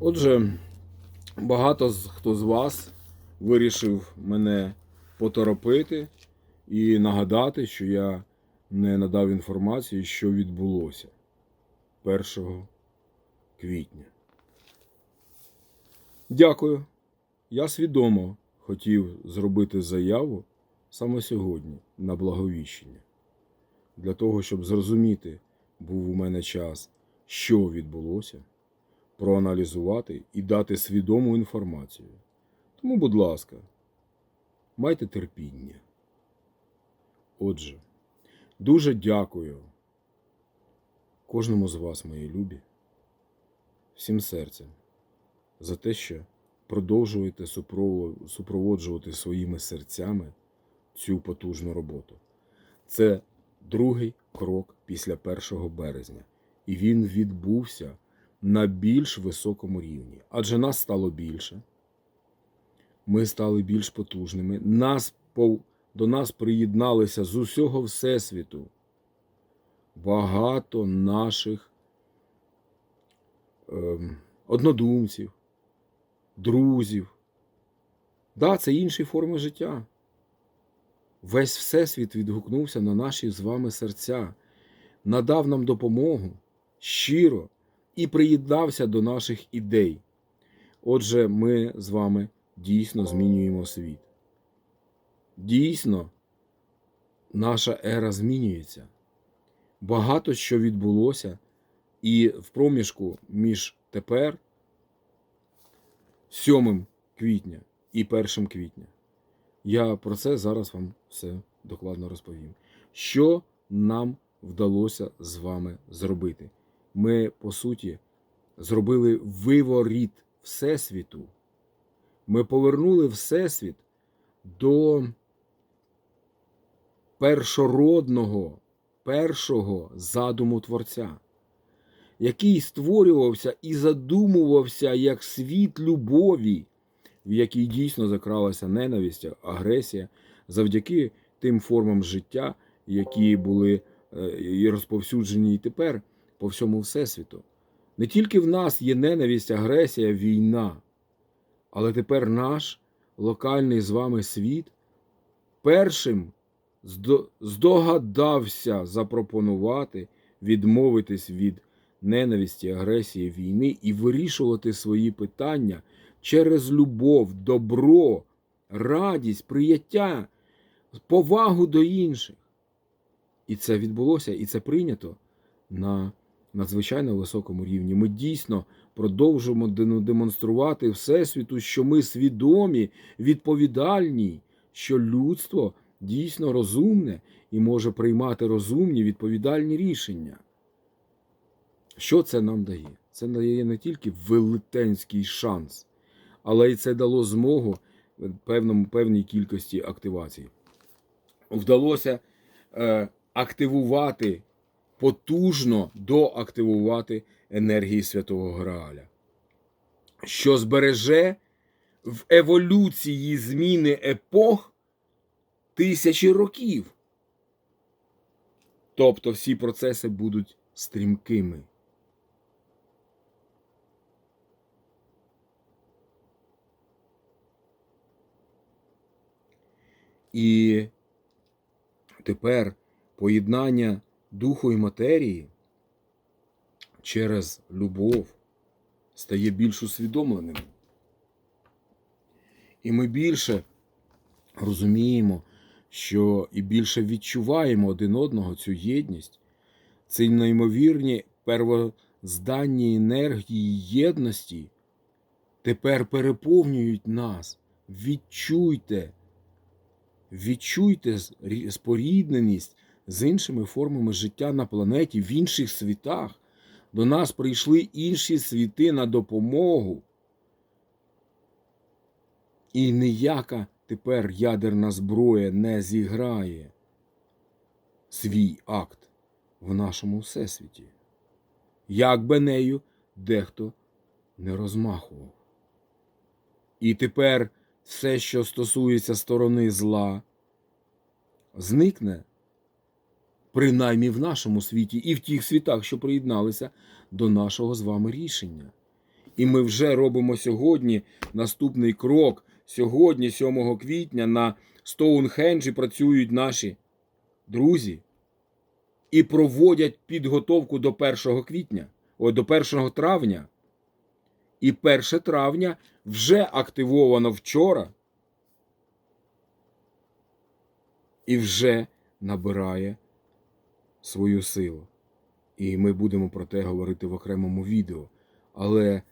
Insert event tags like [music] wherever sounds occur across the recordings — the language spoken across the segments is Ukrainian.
Отже, багато хто з вас вирішив мене поторопити і нагадати, що я не надав інформації, що відбулося 1 квітня. Дякую. Я свідомо хотів зробити заяву саме сьогодні на благовіщення. Для того, щоб зрозуміти, був у мене час, що відбулося, проаналізувати і дати свідому інформацію. Тому, будь ласка, майте терпіння. Отже, дуже дякую кожному з вас, мої любі, всім серцем за те, що продовжуєте супроводжувати своїми серцями цю потужну роботу. Це другий крок після 1 березня, і він відбувся на більш високому рівні. Адже нас стало більше, ми стали більш потужними, нас, до нас приєдналися з усього Всесвіту багато наших ем, однодумців, друзів. Да, це інші форми життя. Весь Всесвіт відгукнувся на наші з вами серця, надав нам допомогу щиро і приєднався до наших ідей. Отже, ми з вами дійсно змінюємо світ. Дійсно, наша ера змінюється. Багато що відбулося, і в проміжку між тепер, 7 квітня і 1 квітня. Я про це зараз вам все докладно розповім. Що нам вдалося з вами зробити? Ми, по суті, зробили виворіт Всесвіту. Ми повернули Всесвіт до першородного, першого задуму Творця, який створювався і задумувався як світ любові в якій дійсно закралася ненависть, агресія завдяки тим формам життя, які були е, і розповсюджені і тепер по всьому всесвіту. Не тільки в нас є ненависть, агресія, війна, але тепер наш локальний з вами світ першим здогадався запропонувати відмовитись від ненависті, агресії, війни і вирішувати свої питання через любов, добро, радість, прияття, повагу до інших. І це відбулося, і це прийнято на надзвичайно високому рівні. Ми дійсно продовжуємо демонструвати Всесвіту, що ми свідомі, відповідальні, що людство дійсно розумне і може приймати розумні відповідальні рішення. Що це нам дає? Це дає не тільки велетенський шанс, але й це дало змогу певному, певній кількості активацій. Вдалося е, активувати, потужно доактивувати енергії Святого Грааля, що збереже в еволюції зміни епох тисячі років. Тобто всі процеси будуть стрімкими. І тепер поєднання духу і матерії через любов стає більш усвідомленим. І ми більше розуміємо, що і більше відчуваємо один одного цю єдність, ці неймовірні первозданні енергії єдності тепер переповнюють нас. Відчуйте, відчуйте спорідненість з іншими формами життя на планеті, в інших світах. До нас прийшли інші світи на допомогу. І ніяка тепер ядерна зброя не зіграє свій акт в нашому всесвіті. Як би нею дехто не розмахував. І тепер все, що стосується сторони зла, зникне, принаймні в нашому світі і в тих світах, що приєдналися до нашого з вами рішення. І ми вже робимо сьогодні наступний крок. Сьогодні, 7 квітня, на Стоунхенджі працюють наші друзі і проводять підготовку до 1 квітня, о, до 1 травня. І 1 травня вже активовано вчора і вже набирає свою силу. І ми будемо про те говорити в окремому відео. Але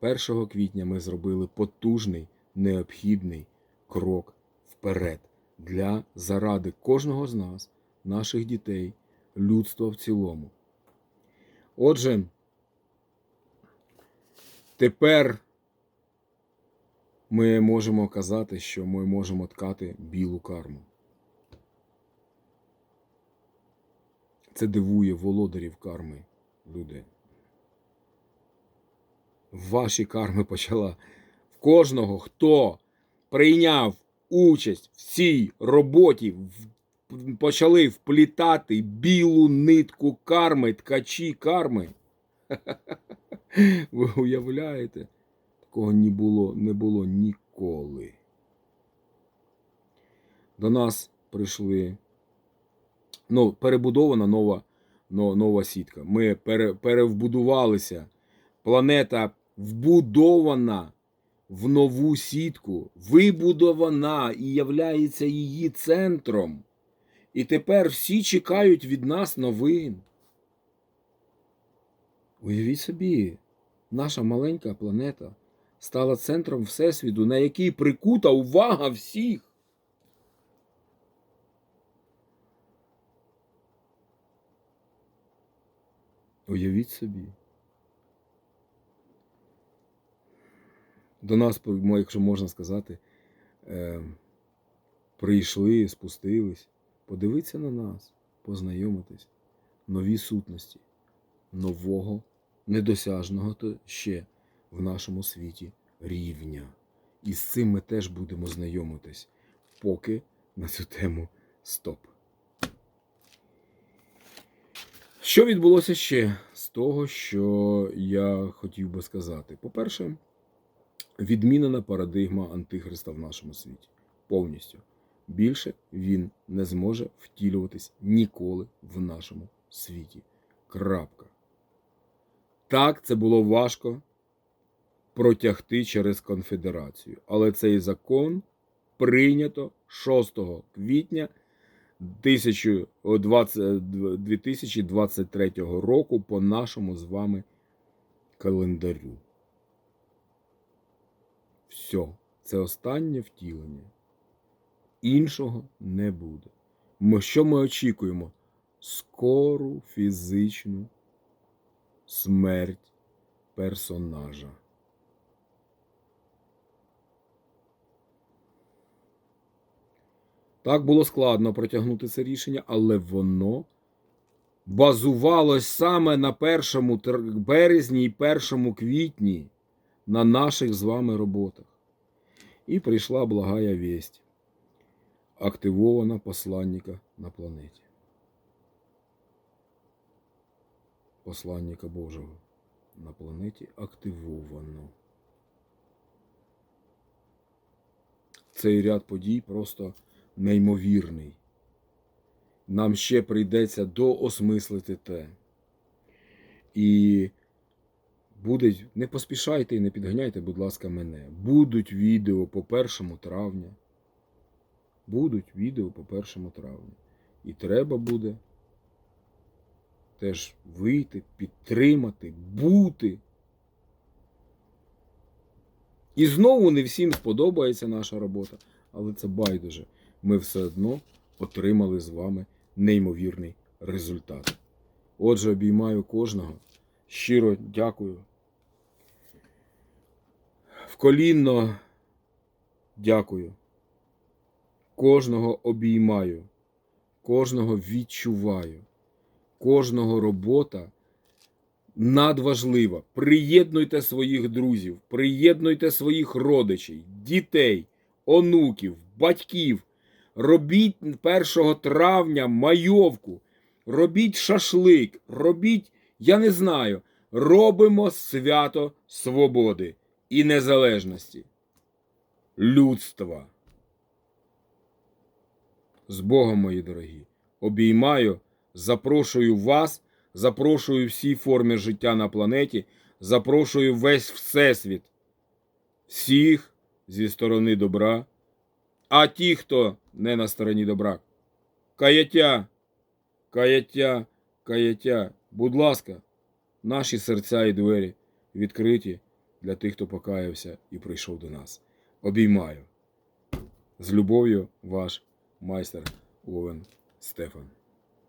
1 квітня ми зробили потужний, необхідний крок вперед для заради кожного з нас, наших дітей, людства в цілому. Отже, тепер ми можемо казати, що ми можемо ткати білу карму. Це дивує володарів карми, люди. Ваші карми почала в кожного, хто прийняв участь в цій роботі, почали вплітати білу нитку карми, ткачі карми. [laughs] Ви уявляєте? Такого не було, не було ніколи. До нас прийшли ну, перебудована нова, нова сітка. Ми пере, перевбудувалися. Планета вбудована в нову сітку, вибудована і являється її центром. І тепер всі чекають від нас новин. Уявіть собі, наша маленька планета стала центром Всесвіту, на який прикута увага всіх. Уявіть собі. До нас, якщо можна сказати, е, прийшли, спустились, подивитися на нас, познайомитись, нові сутності, нового, недосяжного то ще в нашому світі рівня. І з цим ми теж будемо знайомитись, поки на цю тему стоп. Що відбулося ще з того, що я хотів би сказати? По-перше, відмінена парадигма Антихриста в нашому світі. Повністю. Більше він не зможе втілюватись ніколи в нашому світі. Крапка. Так, це було важко протягти через конфедерацію. Але цей закон прийнято 6 квітня 1020 2023 року по нашому з вами календарю. Все, це останнє втілення. Іншого не буде. Ми, що ми очікуємо? Скору фізичну смерть персонажа. Так було складно протягнути це рішення, але воно базувалось саме на 1 березні і 1 квітні на наших з вами роботах. І прийшла благая весть. Активована посланника на планеті. Посланника Божого на планеті активовано. Цей ряд подій просто неймовірний. Нам ще прийдеться доосмислити те. І будуть, не поспішайте і не підганяйте, будь ласка, мене. Будуть відео по 1 травня. Будуть відео по 1 травня. І треба буде теж вийти, підтримати, бути. І знову не всім сподобається наша робота, але це байдуже. Ми все одно отримали з вами неймовірний результат. Отже, обіймаю кожного. Щиро дякую. Вколінно дякую. Кожного обіймаю, кожного відчуваю, кожного робота надважлива. Приєднуйте своїх друзів, приєднуйте своїх родичів, дітей, онуків, батьків. Робіть 1 травня майовку, робіть шашлик, робіть, я не знаю, робимо свято свободи і незалежності. Людства. З Богом, мої дорогі, обіймаю, запрошую вас, запрошую всі форми життя на планеті, запрошую весь Всесвіт, всіх зі сторони добра, а ті, хто не на стороні добра, каяття, каяття, каяття, будь ласка, наші серця і двері відкриті для тих, хто покаявся і прийшов до нас. Обіймаю. З любов'ю, ваш майстер Овен Стефан.